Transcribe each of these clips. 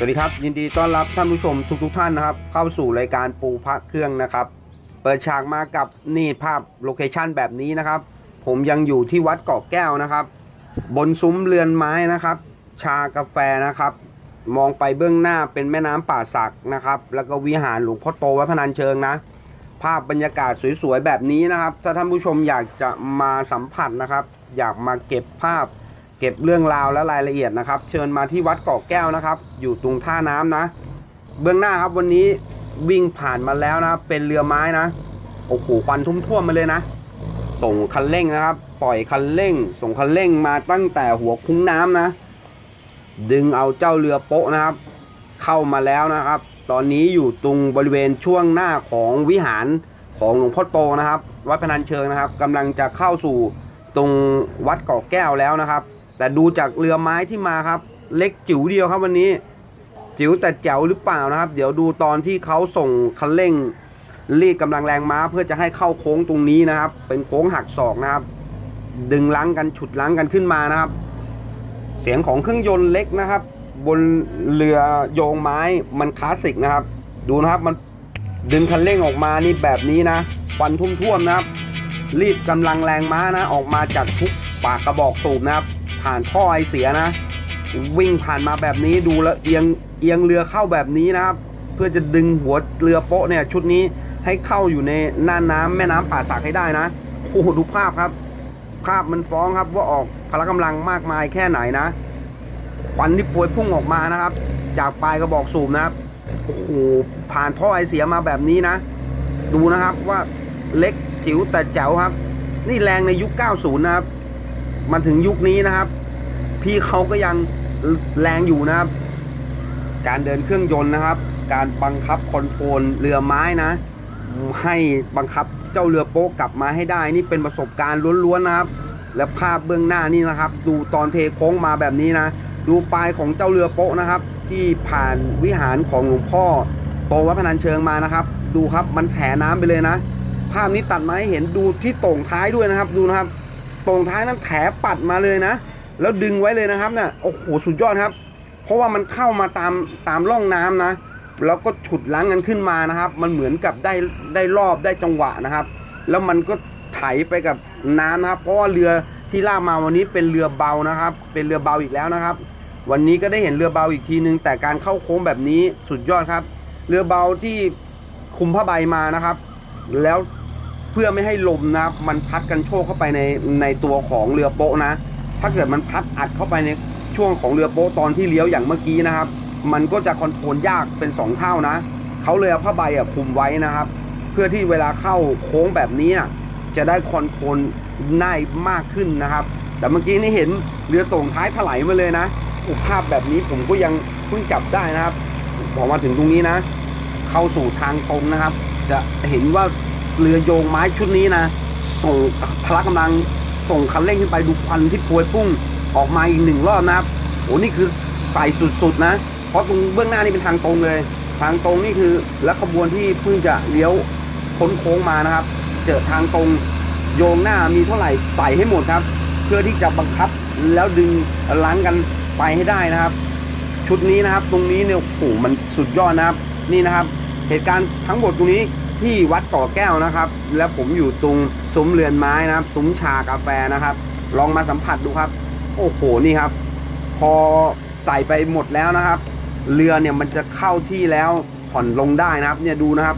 สวัสดีครับยินดีต้อนรับท่านผู้ชมทุกๆทท่านนะครับ เข้าสู่รายการปูพระเครื่องนะครับ เปิดฉากมากับนี่ภาพโลเคชันแบบนี้นะครับ ผมยังอยู่ที่วัดเกาะแก้วนะครับ บนซุ้มเรือนไม้นะครับ ชากาแฟนะครับ มองไปเบื้องหน้าเป็นแม่น้ำป่าสักนะครับ แล้วก็วิหารหลวงพ่อโตวัดพนัญเชิงนะ ภาพบรรยากาศสวยๆแบบนี้นะครับ ถ้าท่านผู้ชมอยากจะมาสัมผัสนะครับ อยากมาเก็บภาพ เก็บเรื่องราวและรายละเอียดนะครับ เชิญมาที่วัดเกาะแก้วนะครับ อยู่ตรงท่าน้ำนะ เบื้องหน้าครับวันนี้วิ่งผ่านมาแล้วนะ เป็นเรือไม้นะโอ้โหควันทุ่มท่วมมาเลยนะ ส่งคันเร่งนะครับ ปล่อยคันเร่ง ส่งคันเร่งมาตั้งแต่หัวคุ้งน้ำนะ ดึงเอาเจ้าเรือโป๊ะนะครับ เข้ามาแล้วนะครับ ตอนนี้อยู่ตรงบริเวณช่วงหน้าของวิหารของหลวงพ่อโตนะครับ วัดพนัญเชิงนะครับกำลังจะเข้าสู่ตรงวัดเกาะแก้วแล้วนะครับ แต่ดูจากเรือไม้ที่มาครับ เล็กจิ๋วเดียวครับวันนี้ จิ๋วแต่แจ๋วหรือเปล่านะครับ เดี๋ยวดูตอนที่เขาส่งคันเร่งรีดกำลังแรงม้าเพื่อจะให้เข้าโค้งตรงนี้นะครับ เป็นโค้งหักศอกนะครับ ดึงลังกันฉุดลังกันขึ้นมานะครับ เสียงของเครื่องยนต์เล็กนะครับ บนเรือโยงไม้มันคลาสสิกนะครับ ดูนะครับมันดึงคันเร่งออกมานี่แบบนี้นะควันทุ่มๆนะครับ รีดกำลังแรงม้านะ ออกมาจากทุกปากกระบอกสูบนะครับ ผ่านท่อไอเสียนะ วิ่งผ่านมาแบบนี้ดูแล้วเอียงเอียงเรือเข้าแบบนี้นะครับ เพื่อจะดึงหัวเรือโป๊ะเนี่ยชุดนี้ให้เข้าอยู่ในน่านน้ำแม่น้ำป่าสักให้ได้นะโอ้โหดูภาพครับ ภาพมันฟ้องครับว่าออกพละกำลังมากมายแค่ไหนนะควันที่พวยพุ่งออกมานะครับ จากปลายกระบอกสูบนะครับโอ้โหผ่านท่อไอเสียมาแบบนี้นะ ดูนะครับว่าเล็กจิ๋วแต่แจ๋วครับ นี่แรงในยุค 90 นะครับ มาถึงยุคนี้นะครับ พี่เขาก็ยังแรงอยู่นะครับ การเดินเครื่องยนต์นะครับ การบังคับคอนโทรลเรือไม้นะ ให้บังคับเจ้าเรือโป๊กกลับมาให้ได้นี่เป็นประสบการณ์ล้วนๆนะครับ และภาพเบื้องหน้านี่นะครับ ดูตอนเทโค้งมาแบบนี้นะดูปลายของเจ้าเรือโป๊ะนะครับ ที่ผ่านวิหารของหลวงพ่อโตวัดพนัญเชิงมานะครับ ดูครับมันแถน้ำไปเลยนะ ภาพนี้ตัดมาให้เห็นดูที่ต่งท้ายด้วยนะครับ ดูนะครับ ต่งท้ายนั้นแถปัดมาเลยนะ แล้วดึงไว้เลยนะครับเนี่ยโอ้โหสุดยอดครับ เพราะว่ามันเข้ามาตามตามร่องน้ำนะ แล้วก็ฉุดล้างกันขึ้นมานะครับ มันเหมือนกับได้ได้รอบได้จังหวะนะครับ แล้วมันก็ไถไปกับน้ำนะครับ เพราะว่าเรือที่ลากมาวันนี้เป็นเรือเบานะครับ เป็นเรือเบาอีกแล้วนะครับ วันนี้ก็ได้เห็นเรือเบาอีกทีนึง แต่การเข้าโค้งแบบนี้สุดยอดครับ เรือเบาที่คุมผ้าใบมานะครับ แล้ว เพื่อไม่ให้ลมนะมันพัดกันโชกเข้าไปในในตัวของเรือโป๊ะนะ ถ้าเกิดมันพัดอัดเข้าไปในช่วงของเรือโป๊ะตอนที่เลี้ยวอย่างเมื่อกี้นะครับ มันก็จะคอนโทรลยากเป็นสองเท่านะเขาเลยเอาผ้าใบอะคุมไว้นะครับ เพื่อที่เวลาเข้าโค้งแบบนี้จะได้คอนโทรลง่ายมากขึ้นนะครับ แต่เมื่อกี้นี่เห็นเรือต่งท้ายถลายมาเลยนะอ้ภาพแบบนี้ผมก็ยังเพิ่งจับได้นะครับพอมาถึงตรงนี้นะ เข้าสู่ทางตรงนะครับ จะเห็นว่า เรือโยงไม้ชุดนี้นะ ส่งพละกำลังส่งคันเร่งขึ้นไปดูควันที่พวยพุ่งออกมาอีกหนึ่งรอบนะครับโอ้นี่คือใส่สุดๆนะ เพราะตรงเบื้องหน้านี่เป็นทางตรงเลย ทางตรงนี่คือและขบวนที่เพิ่งจะเลี้ยวพ้นโค้งมานะครับ เจอทางตรงโยงหน้ามีเท่าไหร่ใส่ให้หมดครับ เพื่อที่จะบังคับแล้วดึงล้างกันไปให้ได้นะครับ ชุดนี้นะครับ ตรงนี้เนี่ยโอ้โหมันสุดยอดนะครับ นี่นะครับ เหตุการณ์ทั้งหมดตรงนี้ ที่วัดต่อแก้วนะครับ แล้วผมอยู่ตรงซุ้มเรือนไม้นะครับ ซุ้มชากาแฟนะครับ ลองมาสัมผัสดูครับ โอ้โหนี่ครับ พอใส่ไปหมดแล้วนะครับ เรือเนี่ยมันจะเข้าที่แล้วผ่อนลงได้นะครับ เนี่ยดูนะครับ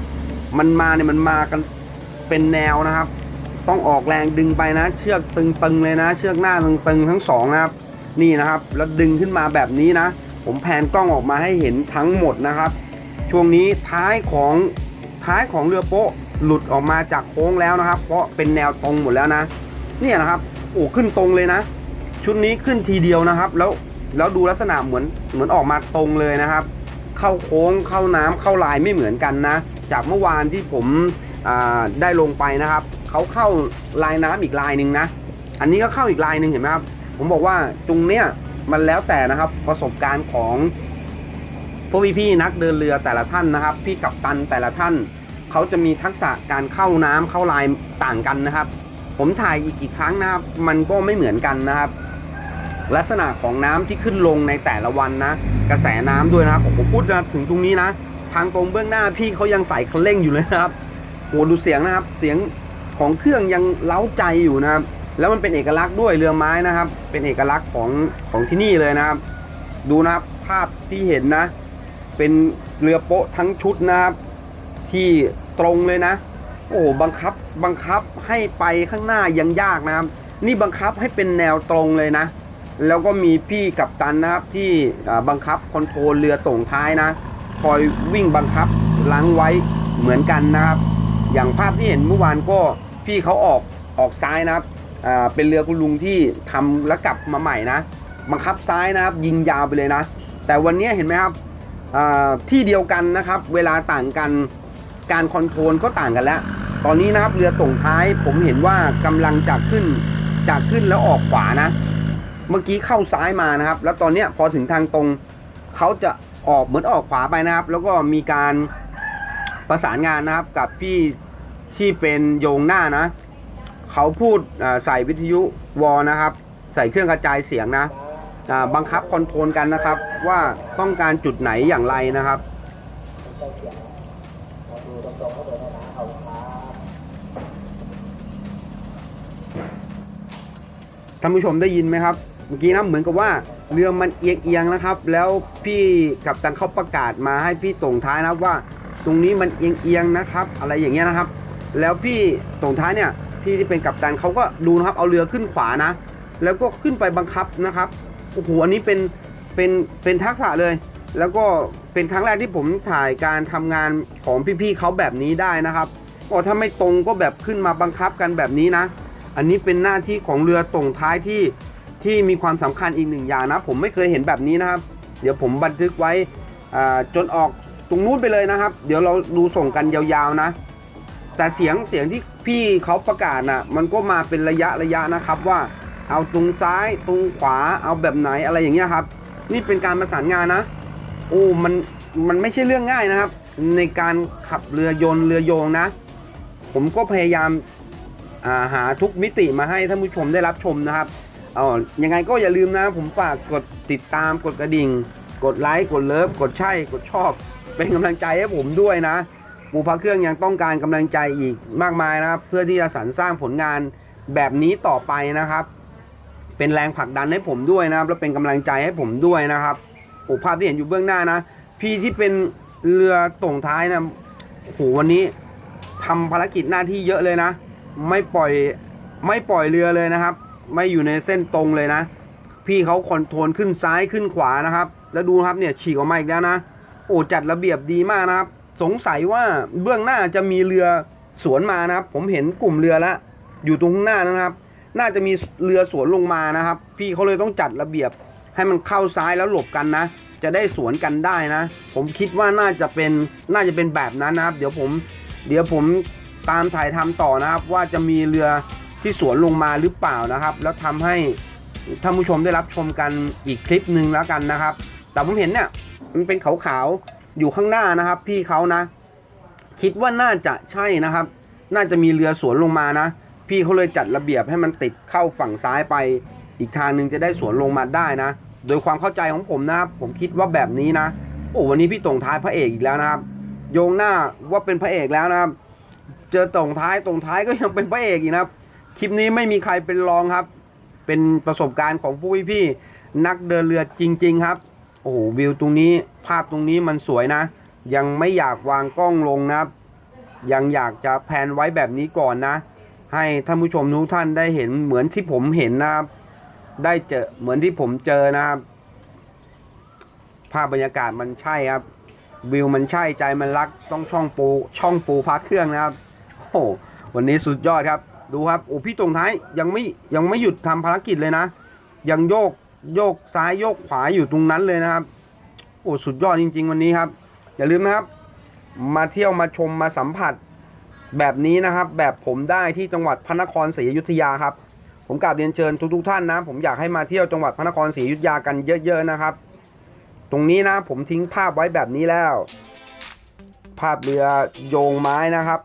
มันมาเนี่ยมันมากันเป็นแนวนะครับ ต้องออกแรงดึงไปนะ เชือกตึงๆเลยนะ เชือกหน้าตึงๆทั้งสองนะครับ นี่นะครับ แล้วดึงขึ้นมาแบบนี้นะ ผมแผนกล้องออกมาให้เห็นทั้งหมดนะครับ ช่วงนี้ท้ายของ ท้ายของเรือโป๊ะหลุดออกมาจากโค้งแล้วนะครับ เพราะเป็นแนวตรงหมดแล้วนะ เนี่ยนะครับโอ้ขึ้นตรงเลยนะ ชุดนี้ขึ้นทีเดียวนะครับ แล้วแล้วดูลักษณะเหมือนเหมือนออกมาตรงเลยนะครับ เข้าโค้งเข้าน้ำเข้าลายไม่เหมือนกันนะ จากเมื่อวานที่ผมอ่าได้ลงไปนะครับเขาเข้าลายน้ำอีกลายหนึ่งนะ อันนี้ก็เข้าอีกลายหนึ่งเห็นไหมครับผมบอกว่าตรงเนี้ยมันแล้วแต่นะครับประสบการณ์ของ พวกพี่ๆนักเดินเรือแต่ละท่านนะครับ พี่กัปตันแต่ละท่าน เขาจะมีทักษะการเข้าน้ำเข้าลายต่างกันนะครับ ผมถ่ายอีกกี่ครั้งนะครับมันก็ไม่เหมือนกันนะครับ ลักษณะของน้ำที่ขึ้นลงในแต่ละวันนะ กระแสน้ำด้วยนะครับผมพูดนะถึงตรงนี้นะ ทางตรงเบื้องหน้าพี่เขายังใส่คันเร่งอยู่เลยนะครับโหดูเสียงนะครับ เสียงของเครื่องยังเล้าใจอยู่นะครับ แล้วมันเป็นเอกลักษณ์ด้วยเรือไม้นะครับ เป็นเอกลักษณ์ของของที่นี่เลยนะครับ ดูนะครับภาพที่เห็นนะ เป็นเรือโป๊ะทั้งชุดนะครับ ที่ตรงเลยนะ โอ้บังคับบังคับให้ไปข้างหน้ายังยากนะครับ นี่บังคับให้เป็นแนวตรงเลยนะ แล้วก็มีพี่กัปตันนะครับที่บังคับคอนโทรลเรือตรงท้ายนะ คอยวิ่งบังคับล้างไว้เหมือนกันนะครับ อย่างภาพที่เห็นเมื่อวานก็พี่เขาออกออกซ้ายนะครับเป็นเรือคุณลุงที่ทำแล้วกลับมาใหม่นะ บังคับซ้ายนะครับ ยิงยาวไปเลยนะ แต่วันนี้เห็นไหมครับ ที่เดียวกันนะครับ เวลาต่างกันการคอนโทรลก็ต่างกันแล้ว ตอนนี้นะครับเรือส่งท้ายผมเห็นว่ากำลังจะขึ้นจะขึ้นแล้วออกขวานะ เมื่อกี้เข้าซ้ายมานะครับ แล้วตอนเนี้ยพอถึงทางตรงเขาจะออกเหมือนออกขวาไปนะครับ แล้วก็มีการประสานงานนะครับกับพี่ที่เป็นโยงหน้านะ เขาพูดใส่วิทยุวอลนะครับ ใส่เครื่องกระจายเสียงนะ บังคับคอนโทรลกันนะครับ ว่าต้องการจุดไหนอย่างไรนะครับท่านผู้ชมได้ยินไหมครับ เมื่อกี้นะเหมือนกับว่าเรือมันเอียงๆนะครับ แล้วพี่กับตังเขาประกาศมาให้พี่ส่งท้ายนะว่า ตรงนี้มันเอียงๆนะครับ อะไรอย่างเงี้ยนะครับ แล้วพี่ส่งท้ายเนี่ยพี่ที่เป็นกัปตันเขาก็ดูนะครับ เอาเรือขึ้นขวานะ แล้วก็ขึ้นไปบังคับนะครับ โอ้โหอันนี้เป็นเป็นเป็นทักษะเลย แล้วก็เป็นครั้งแรกที่ผมถ่ายการทำงานของพี่ๆเขาแบบนี้ได้นะครับก็ถ้าไม่ตรงก็แบบขึ้นมาบังคับกันแบบนี้นะ อันนี้เป็นหน้าที่ของเรือส่งท้ายที่ที่มีความสำคัญอีกหนึ่งอย่างนะ ผมไม่เคยเห็นแบบนี้นะครับ เดี๋ยวผมบันทึกไว้จนออกตรงนู้นไปเลยนะครับ เดี๋ยวเราดูส่งกันยาวๆนะ แต่เสียงเสียงที่พี่เขาประกาศนะ่ะมันก็มาเป็นระยะระยะนะครับว่า เอาตรงซ้ายตรงขวาเอาแบบไหนอะไรอย่างเงี้ยครับ นี่เป็นการประสานงานนะ โอ้มันมันไม่ใช่เรื่องง่ายนะครับ ในการขับเรือยนต์เรือโยงนะ ผมก็พยายามาหาทุกมิติมาให้ท่านผู้ชมได้รับชมนะครับอ๋อยังไงก็อย่าลืมนะ ผมฝากกดติดตามกดกระดิ่ง กดไลค์กดเลิฟกดใช่กดชอบ เป็นกำลังใจให้ผมด้วยนะปูพระเครื่องยังต้องการกำลังใจอีกมากมายนะครับ เพื่อที่จะสรรสร้างผลงานแบบนี้ต่อไปนะครับ เป็นแรงผลักดันให้ผมด้วยนะครับ และเป็นกำลังใจให้ผมด้วยนะครับโอ้ภาพที่เห็นอยู่เบื้องหน้านะ พี่ที่เป็นเรือต่งท้ายนะโอ้โหวันนี้ทำภารกิจหน้าที่เยอะเลยนะ ไม่ปล่อยไม่ปล่อยเรือเลยนะครับ ไม่อยู่ในเส้นตรงเลยนะ พี่เขาคอนโทรลขึ้นซ้ายขึ้นขวานะครับ แล้วดูครับเนี่ยฉีกออกมาอีกแล้วนะโอ้จัดระเบียบดีมากนะครับ สงสัยว่าเบื้องหน้าจะมีเรือสวนมานะครับ ผมเห็นกลุ่มเรือแล้วอยู่ตรงข้างหน้านะครับ น่าจะมีเรือสวนลงมานะครับ พี่เขาเลยต้องจัดระเบียบให้มันเข้าซ้ายแล้วหลบกันนะ จะได้สวนกันได้นะ ผมคิดว่าน่าจะเป็นน่าจะเป็นแบบนั้นนะครับ เดี๋ยวผมเดี๋ยวผมตามถ่ายทำต่อนะครับ ว่าจะมีเรือที่สวนลงมาหรือเปล่านะครับ แล้วทำให้ท่านผู้ชมได้รับชมกันอีกคลิปหนึ่งแล้วกันนะครับ แต่ผมเห็นเนี่ยมันเป็นขาวๆอยู่ข้างหน้านะครับ พี่เขานะ คิดว่าน่าจะใช่นะครับ น่าจะมีเรือสวนลงมานะ พี่เขาเลยจัดระเบียบให้มันติดเข้าฝั่งซ้ายไป อีกทางหนึ่งจะได้สวนลงมาได้นะ โดยความเข้าใจของผมนะครับ ผมคิดว่าแบบนี้นะ โอ้วันนี้พี่ตรงท้ายพระเอกอีกแล้วนะครับ โยงหน้าว่าเป็นพระเอกแล้วนะครับ เจอตรงท้ายตรงท้ายก็ยังเป็นพระเอกอีกนะครับ คลิปนี้ไม่มีใครเป็นรองครับ เป็นประสบการณ์ของผู้พี่นักเดินเรือจริง ๆ ครับ โอ้โหวิวตรงนี้ภาพตรงนี้มันสวยนะ ยังไม่อยากวางกล้องลงนะครับ ยังอยากจะแพนไว้แบบนี้ก่อนนะ ให้ท่านผู้ชมทุกท่านได้เห็นเหมือนที่ผมเห็นนะครับ ได้เจอเหมือนที่ผมเจอนะครับ ภาพบรรยากาศมันใช่ครับวิวมันใช่ใจมันรักต้องช่องปูช่องปูพักเครื่องนะครับโอ้โหวันนี้สุดยอดครับ ดูครับโอ้พี่ตรงท้ายยังไม่ยังไม่หยุดทำภารกิจเลยนะ ยังโยกโยกซ้ายโยกขวาอยู่ตรงนั้นเลยนะครับ โอ้สุดยอดจริง ๆ วันนี้ครับ อย่าลืมนะครับ มาเที่ยวมาชมมาสัมผัส แบบนี้นะครับ แบบผมได้ที่จังหวัดพระนครศรีอยุธยาครับ ผมกราบเรียนเชิญทุกๆท่านนะ ผมอยากให้มาเที่ยวจังหวัดพระนครศรีอยุธยากันเยอะ ๆนะครับ ตรงนี้นะผมทิ้งภาพไว้แบบนี้แล้ว ภาพเรือโยงไม้นะครับ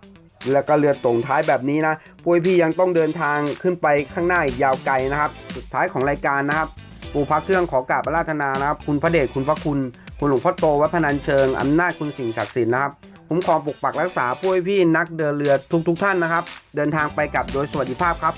แล้วก็เรือตรงท้ายแบบนี้นะพวกพี่ยังต้องเดินทางขึ้นไปข้างหน้าอีกยาวไกลนะครับ สุดท้ายของรายการนะครับปูพักเครื่องขอกราบอาราธนานะครับ คุณพระเดชคุณพระคุณ คุณหลวงพ่อโตวัดพนัญเชิงอำนาจคุณสิ่งศักดิ์สิทธิ์นะครับ คุ้มครองปกปักรักษาผู้พี่นักเดินเรือทุกๆทท่านนะครับ เดินทางไปกลับโดยสวัสดิภาพครับ